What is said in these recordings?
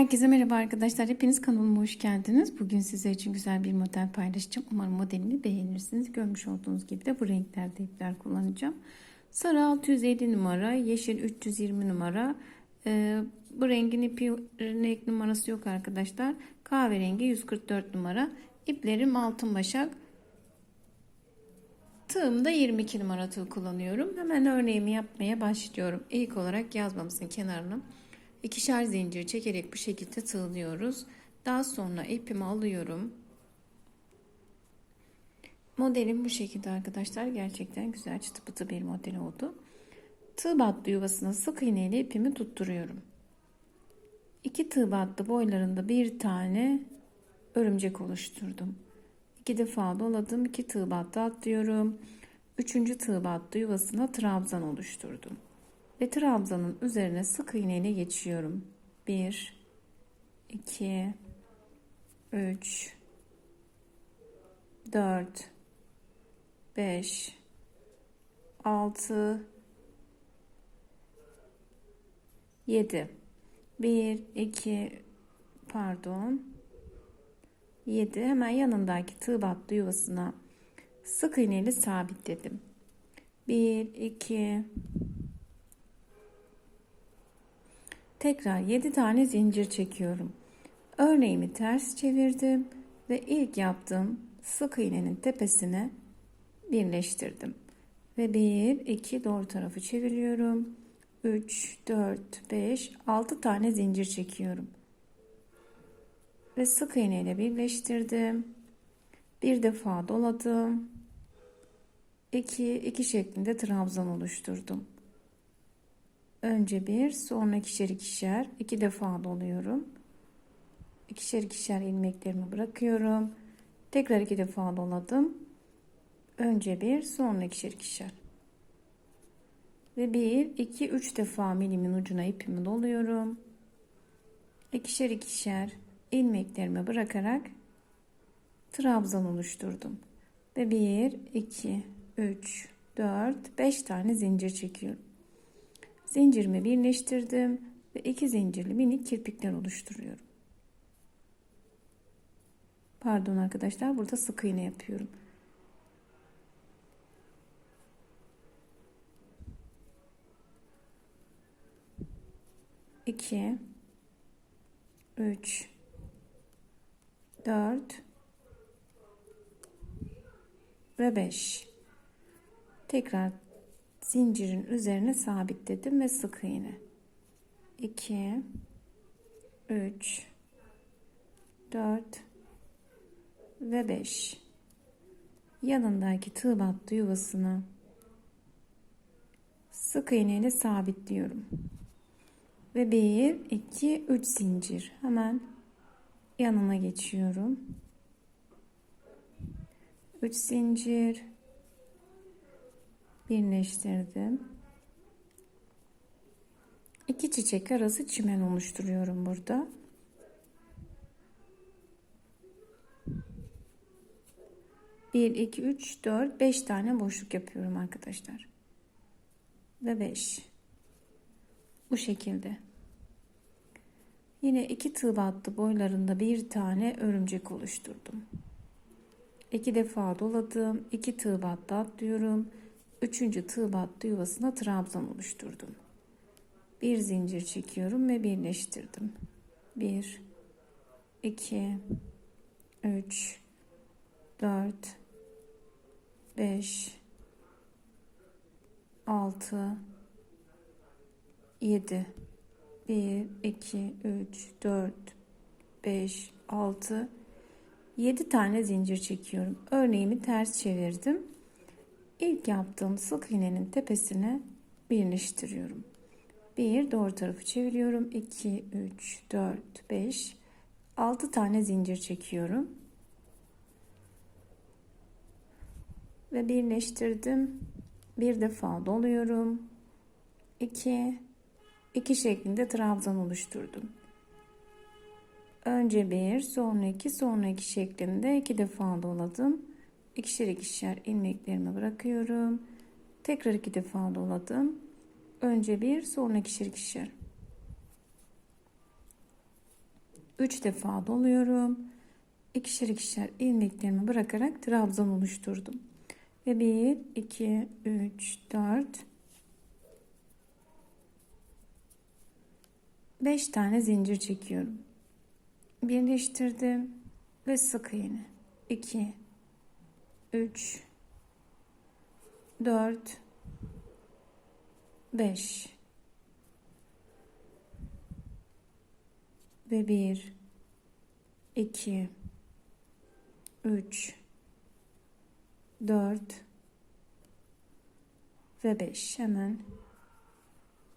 Herkese merhaba arkadaşlar. Hepiniz kanalıma hoş geldiniz. Bugün sizler için güzel bir model paylaşacağım. Umarım modelimi beğenirsiniz. Görmüş olduğunuz gibi de bu renklerde ipler kullanacağım. Sarı 650 numara, yeşil 320 numara. Ee, bu rengin ipi renk numarası yok arkadaşlar. Kahverengi 144 numara. İplerim altın başak. Tığımda 22 numara tığ kullanıyorum. Hemen örneğimi yapmaya başlıyorum. İlk olarak yazmamızın kenarını ikişer zincir çekerek bu şekilde tığlıyoruz. Daha sonra ipimi alıyorum. Modelim bu şekilde arkadaşlar. Gerçekten güzel çıtı pıtı bir model oldu. Tığ battı yuvasına sık iğne ile ipimi tutturuyorum. İki tığ battı boylarında bir tane örümcek oluşturdum. İki defa doladım. iki tığ battı atlıyorum. Üçüncü tığ battı yuvasına trabzan oluşturdum. Ve trabzanın üzerine sık iğne ile geçiyorum. 1 2 3 4 5 6 7 1 2 pardon 7 hemen yanındaki tığ battı yuvasına sık iğne ile sabitledim. 1 2 Tekrar 7 tane zincir çekiyorum. Örneğimi ters çevirdim ve ilk yaptığım sık iğnenin tepesine birleştirdim. Ve 1 2 doğru tarafı çeviriyorum. 3 4 5 6 tane zincir çekiyorum. Ve sık iğne ile birleştirdim. Bir defa doladım. 2 2 şeklinde trabzan oluşturdum. Önce bir, sonra ikişer ikişer, iki defa doluyorum. İkişer ikişer ilmeklerimi bırakıyorum. Tekrar iki defa doladım. Önce bir, sonra ikişer ikişer. Ve bir, iki, üç defa milimin ucuna ipimi doluyorum. İkişer ikişer ilmeklerimi bırakarak trabzan oluşturdum. Ve bir, iki, üç, dört, beş tane zincir çekiyorum. Zincirimi birleştirdim ve iki zincirli minik kirpikler oluşturuyorum. Pardon arkadaşlar burada sık iğne yapıyorum. İki, üç, dört ve beş. Tekrar zincirin üzerine sabitledim ve sık iğne. 2 3 4 ve 5 yanındaki tığ battı yuvasını sık iğne ile sabitliyorum. Ve 1 2 3 zincir. Hemen yanına geçiyorum. 3 zincir birleştirdim. İki çiçek arası çimen oluşturuyorum burada. Bir, iki, üç, dört, beş tane boşluk yapıyorum arkadaşlar. Ve beş. Bu şekilde. Yine iki tığ battı boylarında bir tane örümcek oluşturdum. İki defa doladım. iki tığ battı atlıyorum üçüncü tığ battı yuvasına trabzan oluşturdum. Bir zincir çekiyorum ve birleştirdim. 1 2 3 4 5 6 7 1 2 3 4 5 6 7 tane zincir çekiyorum. Örneğimi ters çevirdim. İlk yaptığım sık iğnenin tepesine birleştiriyorum. 1 doğru tarafı çeviriyorum. 2 3 4 5 6 tane zincir çekiyorum. Ve birleştirdim. Bir defa doluyorum. 2 2 şeklinde trabzan oluşturdum. Önce bir, sonra iki, sonra iki şeklinde iki defa doladım ikişer ikişer ilmeklerimi bırakıyorum. Tekrar iki defa doladım. Önce bir sonra ikişer ikişer. 3 defa doluyorum. İkişer ikişer ilmeklerimi bırakarak trabzan oluşturdum. Ve 1, 2, 3, 4, 5 tane zincir çekiyorum. Birleştirdim ve sık iğne. 2, 3, 4, 5 ve 1, 2, 3, 4 ve 5 hemen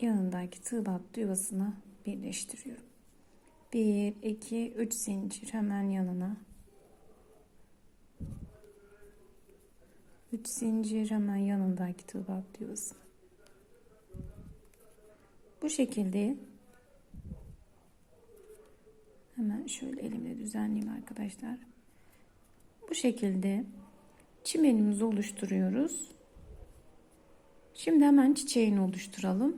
yanındaki tığ battı yuvasına birleştiriyorum. 1, 2, 3 zincir. Hemen yanına. 3 zincir hemen yanındaki tığ battı yuvasına. Bu şekilde hemen şöyle elimle düzenleyeyim arkadaşlar. Bu şekilde çimenimizi oluşturuyoruz. Şimdi hemen çiçeğini oluşturalım.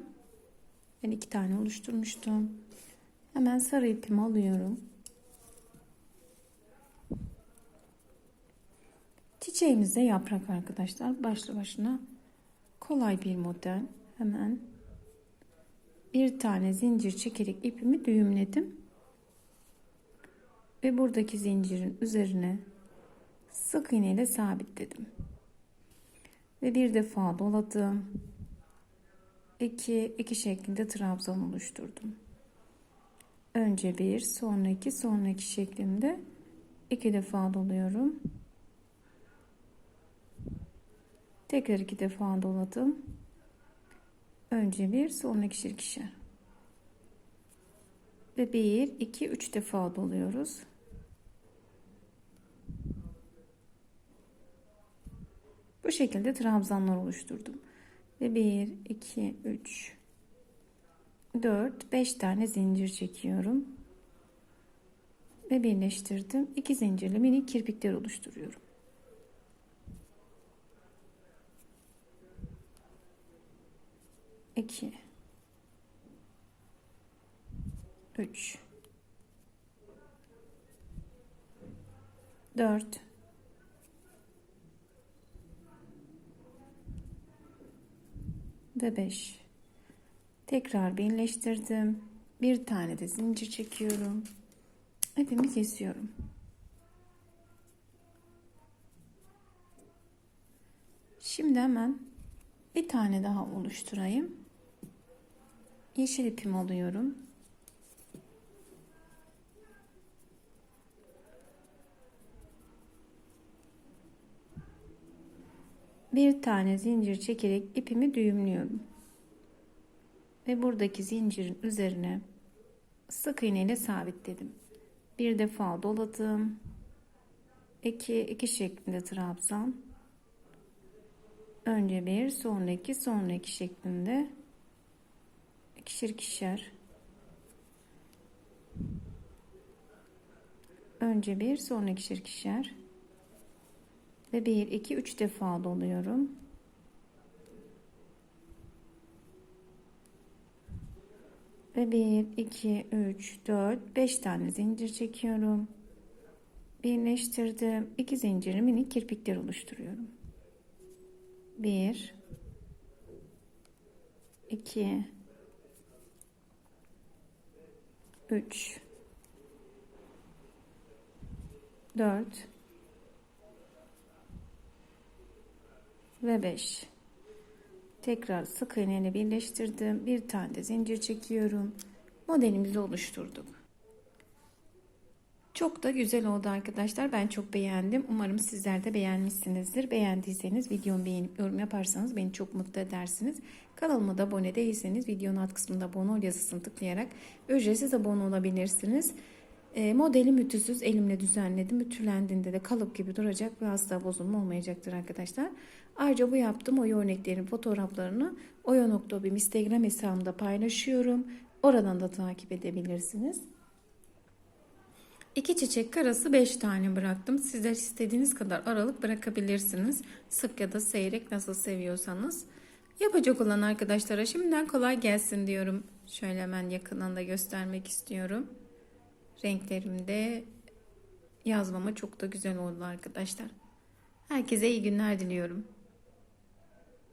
Ben iki tane oluşturmuştum. Hemen sarı ipimi alıyorum. Çiçeğimiz de yaprak arkadaşlar. Başlı başına kolay bir model. Hemen bir tane zincir çekerek ipimi düğümledim. Ve buradaki zincirin üzerine sık iğne ile sabitledim. Ve bir defa doladım. 2 2 şeklinde trabzan oluşturdum. Önce bir, sonra iki, sonra iki şeklinde iki defa doluyorum. Tekrar iki defa doladım. Önce bir, sonra ikişer ikişer. Ve bir, iki, üç defa doluyoruz. Bu şekilde trabzanlar oluşturdum. Ve 1, 2, 3, 4, 5 tane zincir çekiyorum. Ve birleştirdim. 2 zincirli minik kirpikler oluşturuyorum. İki, üç, dört, ve 5 tekrar birleştirdim. Bir tane de zincir çekiyorum. İpimi kesiyorum. Şimdi hemen bir tane daha oluşturayım yeşil ipimi alıyorum bir tane zincir çekerek ipimi düğümlüyorum. Ve buradaki zincirin üzerine sık iğne ile sabitledim. Bir defa doladım. 2 2 şeklinde trabzan. Önce bir, sonra iki, sonra iki şeklinde ikişer ikişer. Önce bir, sonra ikişer ikişer ve 1 2 3 defa doluyorum. Ve 1 2 3 4 5 tane zincir çekiyorum. Birleştirdim. 2 zinciri minik kirpikler oluşturuyorum. 1 2 3 4 ve 5 tekrar sık iğne ile birleştirdim. Bir tane de zincir çekiyorum. Modelimizi oluşturduk çok da güzel oldu arkadaşlar ben çok beğendim umarım sizler de beğenmişsinizdir beğendiyseniz videomu beğenip yorum yaparsanız beni çok mutlu edersiniz kanalıma da abone değilseniz videonun alt kısmında abone ol yazısını tıklayarak ücretsiz abone olabilirsiniz e, modeli mütüsüz elimle düzenledim. Ütülendiğinde de kalıp gibi duracak ve asla bozulma olmayacaktır arkadaşlar. Ayrıca bu yaptığım oya örneklerin fotoğraflarını oya.bim Instagram hesabımda paylaşıyorum. Oradan da takip edebilirsiniz. İki çiçek karası 5 tane bıraktım. Sizler istediğiniz kadar aralık bırakabilirsiniz. Sık ya da seyrek nasıl seviyorsanız. Yapacak olan arkadaşlara şimdiden kolay gelsin diyorum. Şöyle hemen yakından da göstermek istiyorum. renklerimde yazmama çok da güzel oldu arkadaşlar. Herkese iyi günler diliyorum.